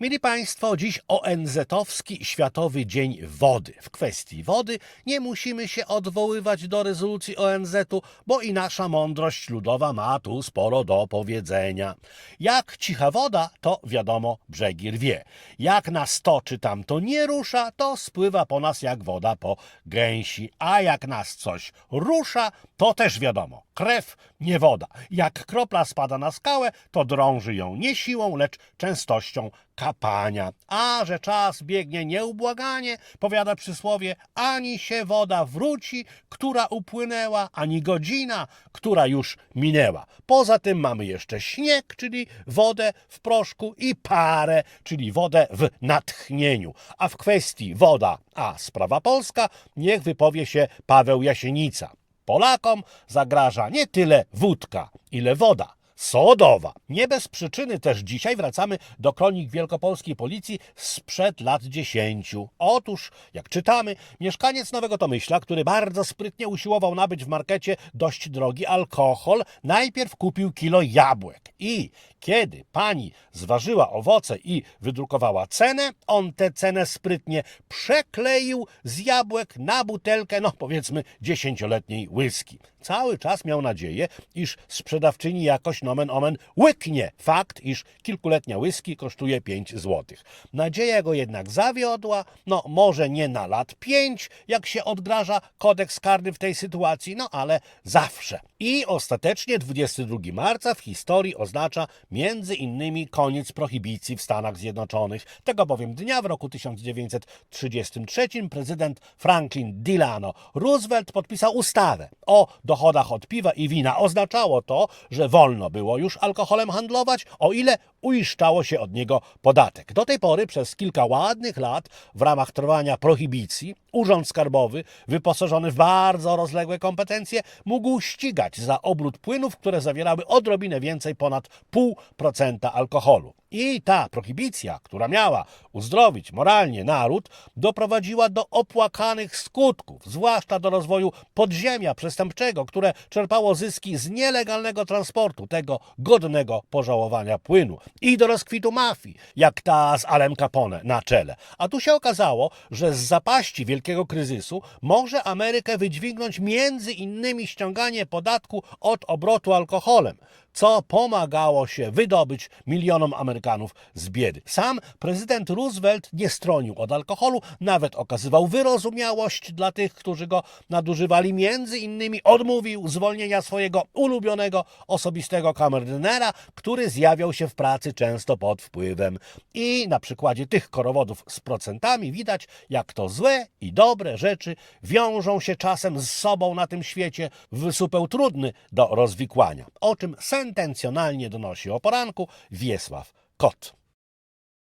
Mili Państwo, dziś ONZ-owski Światowy Dzień Wody. W kwestii wody nie musimy się odwoływać do rezolucji ONZ-u, bo i nasza mądrość ludowa ma tu sporo do powiedzenia. Jak cicha woda, to wiadomo, brzegi rwie. Jak nas toczy tam to nie rusza, to spływa po nas jak woda po gęsi. A jak nas coś rusza, to też wiadomo, krew nie woda. Jak kropla spada na skałę, to drąży ją nie siłą, lecz częstością kapania. A że czas biegnie nieubłaganie, powiada przysłowie, ani się woda wróci, która upłynęła, ani godzina, która już minęła. Poza tym mamy jeszcze śnieg, czyli wodę w proszku i parę, czyli wodę w natchnieniu. A w kwestii woda, a sprawa polska, niech wypowie się Paweł Jasienica. Polakom zagraża nie tyle wódka, ile woda sodowa. Nie bez przyczyny też dzisiaj wracamy do kronik wielkopolskiej policji sprzed lat dziesięciu. Otóż, jak czytamy, mieszkaniec Nowego Tomyśla, który bardzo sprytnie usiłował nabyć w markecie dość drogi alkohol, najpierw kupił kilo jabłek i kiedy pani zważyła owoce i wydrukowała cenę, on tę cenę sprytnie przekleił z jabłek na butelkę, no powiedzmy dziesięcioletniej whisky. Cały czas miał nadzieję, iż sprzedawczyni jakoś nomen omen łyknie fakt, iż kilkuletnia whisky kosztuje 5 złotych. Nadzieja go jednak zawiodła, no może nie na lat 5, jak się odgraża kodeks karny w tej sytuacji, no ale zawsze. I ostatecznie 22 marca w historii oznacza między innymi koniec prohibicji w Stanach Zjednoczonych. Tego bowiem dnia w roku 1933 prezydent Franklin Delano Roosevelt podpisał ustawę o dochodach od piwa i wina. Oznaczało to, że wolno było już alkoholem handlować, o ile uiszczało się od niego podatek. Do tej pory przez kilka ładnych lat w ramach trwania prohibicji Urząd Skarbowy, wyposażony w bardzo rozległe kompetencje, mógł ścigać za obrót płynów, które zawierały odrobinę więcej ponad 0,5% alkoholu. I ta prohibicja, która miała uzdrowić moralnie naród, doprowadziła do opłakanych skutków, zwłaszcza do rozwoju podziemia przestępczego, które czerpało zyski z nielegalnego transportu tego godnego pożałowania płynu i do rozkwitu mafii, jak ta z Alem Capone na czele. A tu się okazało, że z zapaści wielkiego kryzysu może Amerykę wydźwignąć między innymi ściąganie podatku od obrotu alkoholem, co pomagało się wydobyć milionom Amerykanów z biedy. Sam prezydent Roosevelt nie stronił od alkoholu, nawet okazywał wyrozumiałość dla tych, którzy go nadużywali. Między innymi odmówił zwolnienia swojego ulubionego osobistego kamerdynera, który zjawiał się w pracy często pod wpływem. I na przykładzie tych korowodów z procentami widać, jak to złe i dobre rzeczy wiążą się czasem z sobą na tym świecie w supeł trudny do rozwikłania. O czym sentencjonalnie donosi o poranku Wiesław Kot.